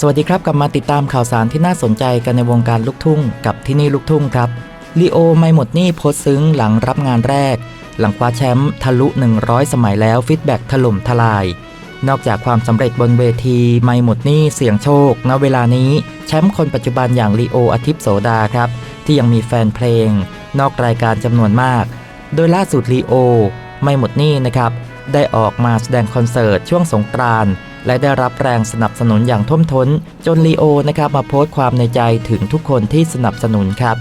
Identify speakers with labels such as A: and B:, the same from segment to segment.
A: สวัสดีครับกลับมาติดตามข่าวสารที่น่าสนใจกันในวงการลูกทุ่ง กับที่นี่ลูกทุ่งครับลีโอไม่หมดหนี้โพสซึ้งหลังรับงานแรก หลังคว้าแชมป์ทะลุ 100 สมัยแล้วฟีดแบ็กถล่มทลาย นอกจากความสำเร็จบนเวทีไม่หมดหนี้เสียงโชคณเวลานี้แชมป์คนปัจจุบันอย่างลีโออาทิตย์โสดาครับ ที่ยังมีแฟนเพลง นอกรายการจำนวนมาก โดยล่าสุดลีโอ ไม่หมดหนี้นะครับได้ออกมาแสดงคอนเสิร์ตช่วงสงกรานต์ และได้รับแรงสนับสนุนอย่างท่วมท้น จนลีโอนะครับมาโพสต์ความในใจถึงทุกคนที่สนับสนุนครับ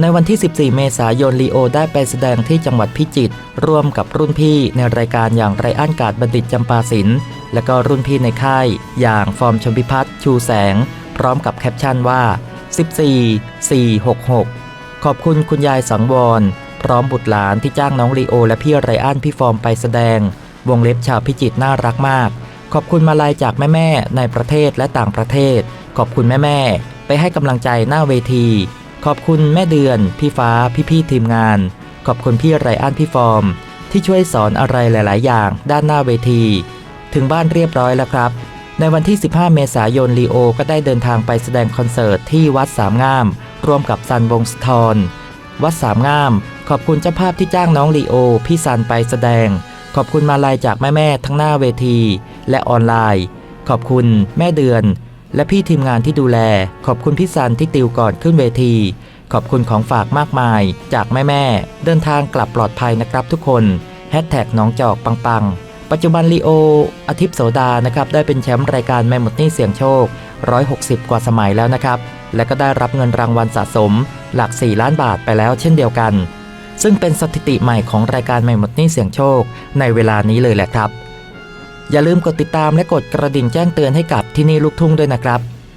A: ในวันที่ 14 เมษายนลีโอได้ไปแสดงที่จังหวัดพิจิตรร่วมกับรุ่นพี่ในรายการอย่างไรอันกาดบัณฑิตจำปาสินและก็รุ่นพี่ในค่าย อย่างฟอร์มชมพิพัฒน์ชูแสง พร้อมกับแคปชั่นว่า 14 466 ขอบคุณคุณยายสังวร พร้อมบุตรหลานที่จ้างน้องลีโอ และพี่ไรอันพี่ฟอร์มไปแสดง วงเล็บชาวพิจิตรน่ารักมาก ขอบคุณมาลัยจากแม่ๆในประเทศและต่างประเทศ ขอบคุณแม่ๆไปให้กำลังใจหน้าเวที ขอบคุณแม่เดือน พี่ฟ้าพี่ๆทีมงาน ขอบคุณพี่ไรอันพี่ฟอร์ม ที่ช่วยสอนอะไรหลาย ๆ อย่างด้านหน้าเวที ถึงบ้านเรียบร้อยแล้วครับ ในวันที่ 15 เมษายนลีโอ ก็ได้เดินทางไปแสดงคอนเสิร์ตที่วัดสามงาม ร่วมกับซันวงศ์สธรวัดสามงาม ขอบคุณเจ้าภาพที่จ้างน้องลีโอ พี่ซันไปแสดง ขอบคุณมาลัยจากแม่ๆทั้งหน้าเวที และออนไลน์ ขอบคุณแม่เดือน และพี่ทีมงานที่ดูแล ขอบคุณพี่ซันที่ติวก่อนขึ้นเวที ขอบคุณของฝากมากมาย จากแม่ๆเดินทางกลับปลอดภัยนะครับทุกคนแฮชแท็กน้องจอกปังๆ ปัจจุบันลีโออาทิตย์โสดานะครับได้เป็นแชมป์รายการแม่หมดนี้เสียงโชค 160 กว่าสมัยแล้วนะครับและก็ได้รับเงินรางวัลสะสมหลัก 4 ล้านบาทไปแล้วเช่นเดียวกัน ซึ่งเป็นสถิติใหม่ของรายการแม่หมดนี้เสียงโชค ในเวลานี้เลยแหละครับ อย่าลืมกดติดตามและกดกระดิ่งแจ้งเตือนให้กับที่นี่ลูกทุ่งด้วยนะครับ